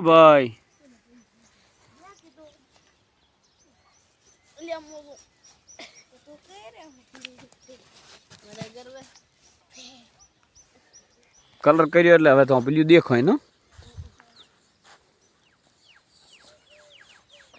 ભાઈ. કલર કર્યો એટલે હવે તો પેલું દેખાય, ને?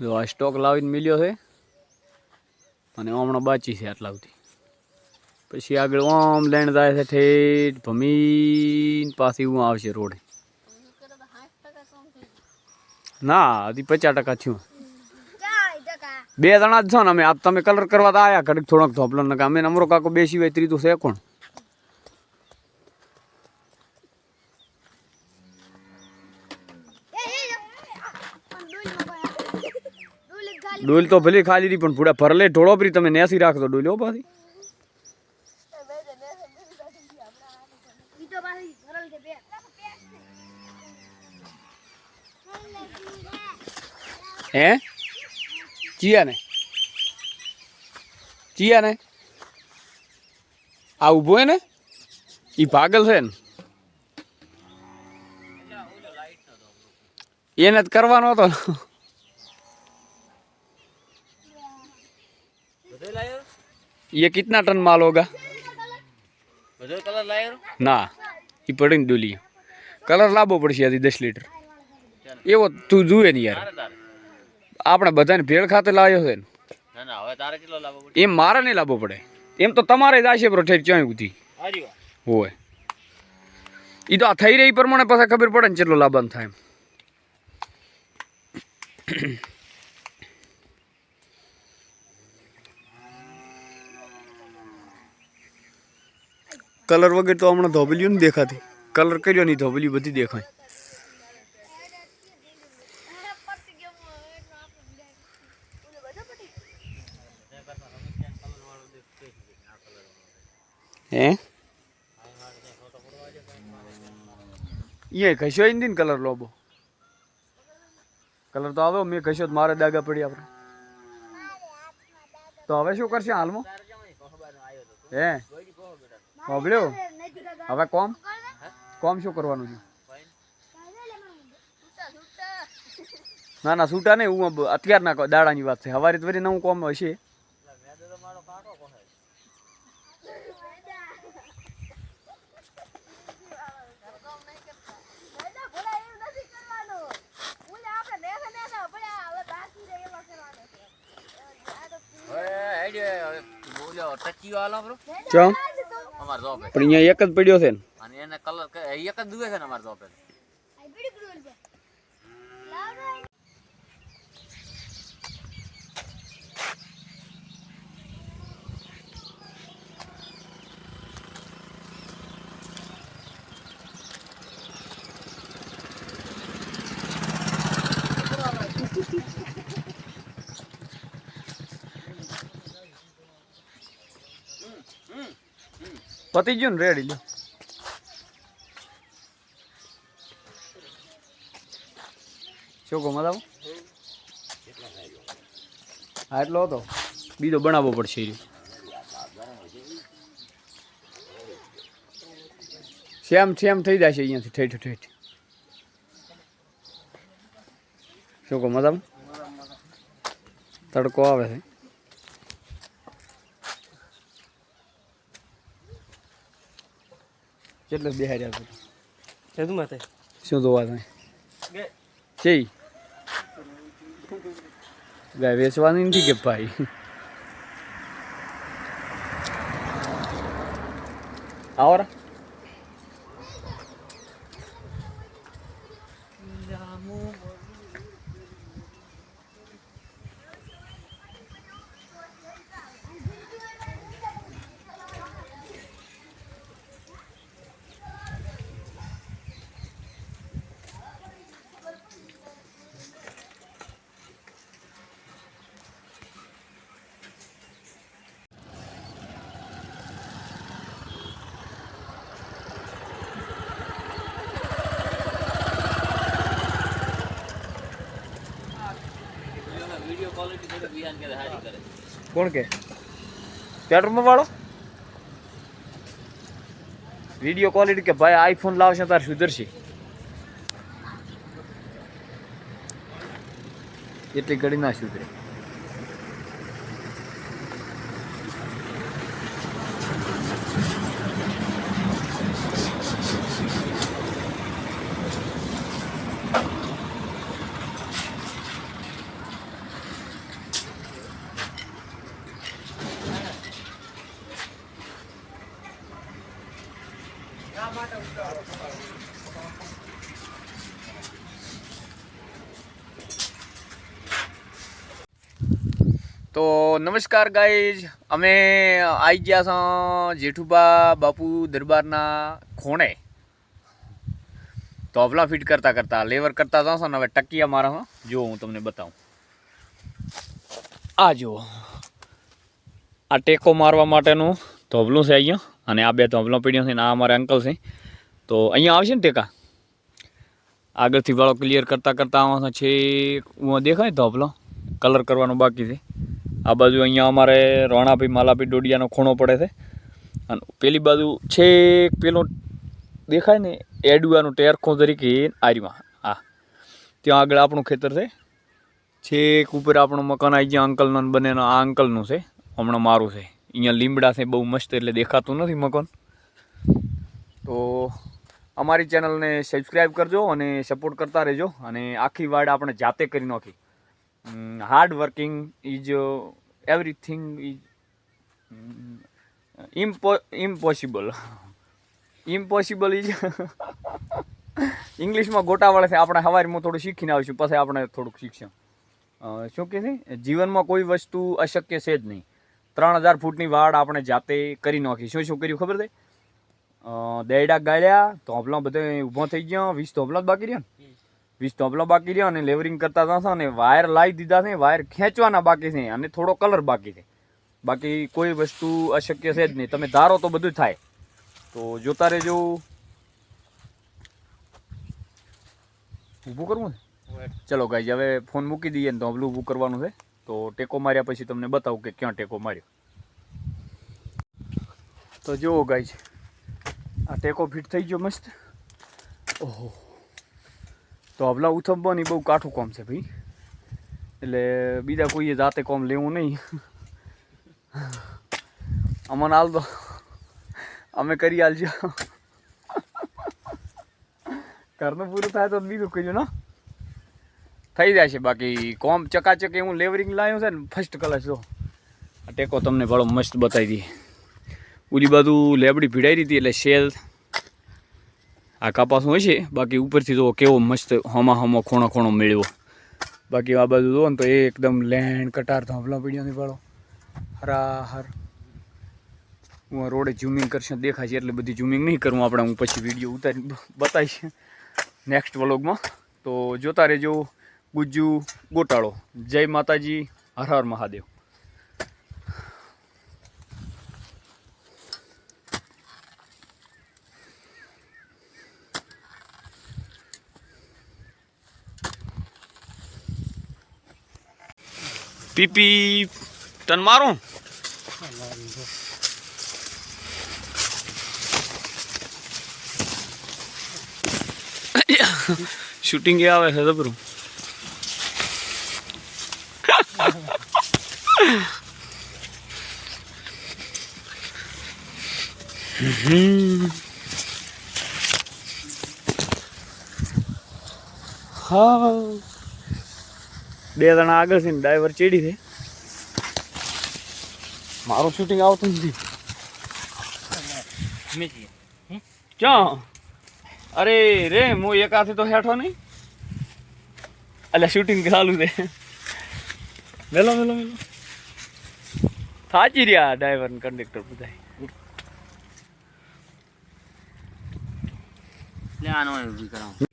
જો આ સ્ટોક લાવીને મિલ્યો છે. અને હમણાં બાચી છે આટલા સુધી. પછી આગળ ઓમ લેણ જાય છે ઠેઠ ભમીન પાછી હું આવશે રોડ. ના હજી પચાસ ટકા થયું બે જણા જ છો ને અમે આપ તમે કલર કરવા તો આવ્યા ઘડીક થોડોક ધોપલો ને અમે નમરો કાકો બે સિવાય ત્રીજું છે કોણ ડોલ તો ભલે ખાલી રહી પણ પૂરા ભરલે ઢોળો પરી તમે નેસી રાખતો ડોલ્યો પાછી હે ચિયા ને ચિયા ને આ ઊભો હે ને ઈ પાગલ છે ને એને જ કરવાનો હતો ને ये कितना टन माल होगा કલર લાયો ના એ પડીને ડોલી કલર લાવવો પડશે આથી દસ લીટર એવો તું જુએ ને યાર તારે આપણે બધાને ભેળ ખાતે લાવ્યો છે ને. ના ના હવે તારે કેટલો લાવવો પડે? એમ મારે નહીં લાવવો પડે. એમ તો તમારે જ આશે બરો ઠેર ક્યાંય ઉધી. હોય. એ તો આ થઈ રહી પ્રમાણે પાછા ખબર પડે ને કેટલો લાભ થાય એમ. કલર વગર તો હમણાં ધોબલિયું ને દેખાતી. કલર કર્યો નહીં ધોબલિયું બધી દેખાય. હે? એ ઘસ્યો ઈ ને કલર લોબો. કલર તો આવ્યો મેં ઘસ્યો મારે ડાગા પડી આપણે તો હવે શું કરશે હાલમાં? હે? હોબળ્યો હવે કોમ? કોમ શું કરવાનું છે? ના ના છૂટા નહીં, હું અત્યારના દાડાની વાત છે. હવારે વળી નવું કોમ હશે હવે આઈડિયો બોલ્યો ટચીઓ આલો બ્રો ચમ પણ અહીંયા એક જ પડ્યો છે ને. અને એને કલર એક જ દુવે છે ને અમાર જોબ પતી ગયું ને રેડી, લ્યો. શું કહો મજા હા, એટલો હતો. બીજો બનાવવો પડશે એ. સેમ સેમ થઈ જશે અહીંયાથી, ઠેઠ ઠેઠ. શું કહો, મજામાં? તડકો આવે છે. કેટલે બેહાડ્યા છે? શું માથે શું જોવા તમે? છે ગાય વેચવાની નથી કે ભાઈ? આવરા કોણ કે? પેટ્રોલ વાળો? વીડિયો ક્વોલિટી કે ભાઈ આઈફોન લાવશે તાર સુધરશે. એટલી ઘડી ના સુધરે. તો નમસ્કાર ગાઈઝ અમે આવી ગયા છો જેઠુબા બાપુ દરબારના ખોણે. તો અબલા ફિટ કરતા કરતા, લેવર કરતા જાશો ને હવે ટકીયા મારા જો હું તમને બતાવું. આ જુઓ. આ ટેકો મારવા માટેનું ધોબલું છે અહીંયા. અને આ બે ધોબલો પીડ્યો છે ને આ અમારા અંકલ છે. તો અહીંયા આવશે ને ટેકા? આગળથી વાળો ક્લિયર કરતાં કરતાં આમાં છેક હું દેખાય ધોબલો કલર કરવાનો બાકી છે. આ બાજુ અહીંયા અમારે રણાપી માલાપી ડોડિયાનો ખૂણો પડે છે. અને પેલી બાજુ છેક પેલો દેખાય ને એડવાનું ટેરખો તરીકે આર્યમાં. હા. ત્યાં આગળ આપણું ખેતર છે. છેક ઉપર આપણું મકાન આવી ગયા અંકલનો બને આ અંકલનું છે. હમણાં મારું છે. અહીંયા લીમડા છે, બહુ મસ્ત એટલે દેખાતું નથી મકાન. તો અમારી ચેનલને સબસ્ક્રાઈબ કરજો અને સપોર્ટ કરતા રહેજો અને આખી વાડ આપણે જાતે કરી નાખી. Hard working is everything is impo impossible impossible is ઇંગ્લિશમાં ગોટાવાળે છે, આપણે હવારમાં થોડું શીખીને આવીશું, પછી આપણે થોડુંક શીખશું. શું કહે છે? જીવનમાં કોઈ વસ્તુ અશક્ય છે જ નહીં. ત્રણ હજાર ફૂટની વાડ આપણે જાતે કરી નાખી. શું શું કર્યું ખબર છે? દૈડા ગાળ્યા ધોપલા બધા ઊભો થઈ ગયો વીસ ધોપલા જ બાકી રહ્યા. ને વીસ ધોપલા બાકી રહ્યા અને લેવરિંગ કરતા હતા અને વાયર લાવી દીધા છે વાયર ખેંચવાના બાકી છે અને થોડો કલર બાકી છે. બાકી કોઈ વસ્તુ અશક્ય છે જ નહીં. તમે ધારો તો બધું થાય. તો જોતા રહેજો. ઊભું કરવું છે? ચલો ગાઈ હવે ફોન મૂકી દઈએ ને હમલું ઊભું કરવાનું છે. તો ટેકો માર્યા પછી તમને બતાવું કે ક્યાં ટેકો માર્યો. તો જુઓ ગાઈ આ ટેકો ફિટ થઈ ગયો મસ્ત. ઓહો. તો હવલા ઉથંબવાની બહુ કાઠું કોમ છે ભાઈ. એટલે બીજા કોઈએ જાતે કોમ લેવું નહીં. અમને હાલ દો અમે કરી હાલજો ઘરનું પૂરું થાય તો બીજું કીધું ને? થઈ જાય છે, બાકી કોમ ચકાચક હું લેવરિંગ લાવ્યું છે ને ફર્સ્ટ કલર જો. આ ટેકો તમને ભાળો મસ્ત બતાવી દઈએ. ઓલી બાજુ લેબડી ભીડાઈ હતી એટલે શેલ આ કપાસ હોય છે, બાકી ઉપરથી તો કેવો મસ્ત હમા હમો ખોણો ખોણો મેળવ્યો બાકી આ બાજુ જુઓ ને તો એકદમ લેન્ડ કટાર થાંભલા પીડ્યો નહીં હરા હર હું રોડે ઝૂમિંગ કરશે દેખાય છે એટલે બધી ઝૂમિંગ નહીં કરું, આપણે હું પછી વીડિયો ઉતારી બતાવીશ. નેક્સ્ટ વ્લોગમાં તો જોતા રહેજો ગુજ્જુ ગોટાળો. જય માતાજી. હર હર મહાદેવ. પીપી તન મારું? શૂટિંગ એ આવે છે જબરું. હા. બે જણા આગળ છે ને ડ્રાઈવર ચેડી છે. મારું શૂટિંગ આવતું નથી. ક્યાં? અરે રે હું એક હાથે તો હેઠો નહીં. એટલે શૂટિંગ ચાલુ છે. મેલો મેલો મેલો. થાચી રહ્યા ડ્રાઈવર ને કંડક્ટર બધા લે આનો ઊભી કરાવું.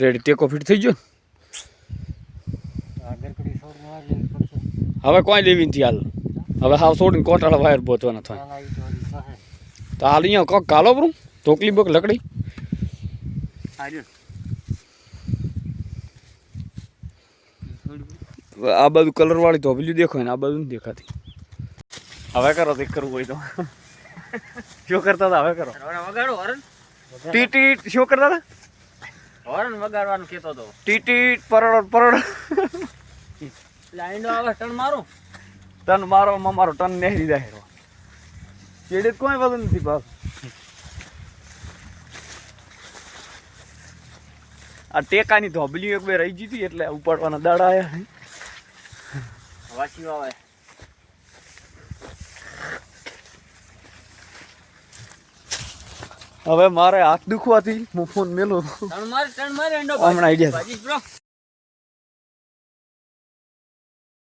રેડી ટેકો ફિટ થઈ ગયો? હવે કોઈ લેવી નથી હાલ. હવે હાવ છોડીને કોટાળા વાયર પહોંચવાના થાય. તો હાલ અહીંયા કોક કાલો બરું ટોકલી બોક લકડી. આ બાજુ કલર વાળી તો પેલી દેખો ને આ બાજુ નથી દેખાતી. હવે કરો તે કરવું હોય તો. શું કરતા હતા? હવે કરો. વગાડો ટી ટી શું કરતા હતા? હોર્ન વગાડવાનું કહેતો હતો ટીટી પરડ પરડ એટલે આવે ટન મારો. ટન મારો માં મારો ટન નેહરી જાય ચેડે કોઈ વજન નથી પાસ આ ટેકાની ધોબલી એક બે રહી ગઈ હતી એટલે ઉપાડવાના દાડા આવ્યા વાસી આવે હવે મારે હાથ દુખવાથી હું ફોન મેલો હમણાં આઈ ગયા. ભાજી બ્રો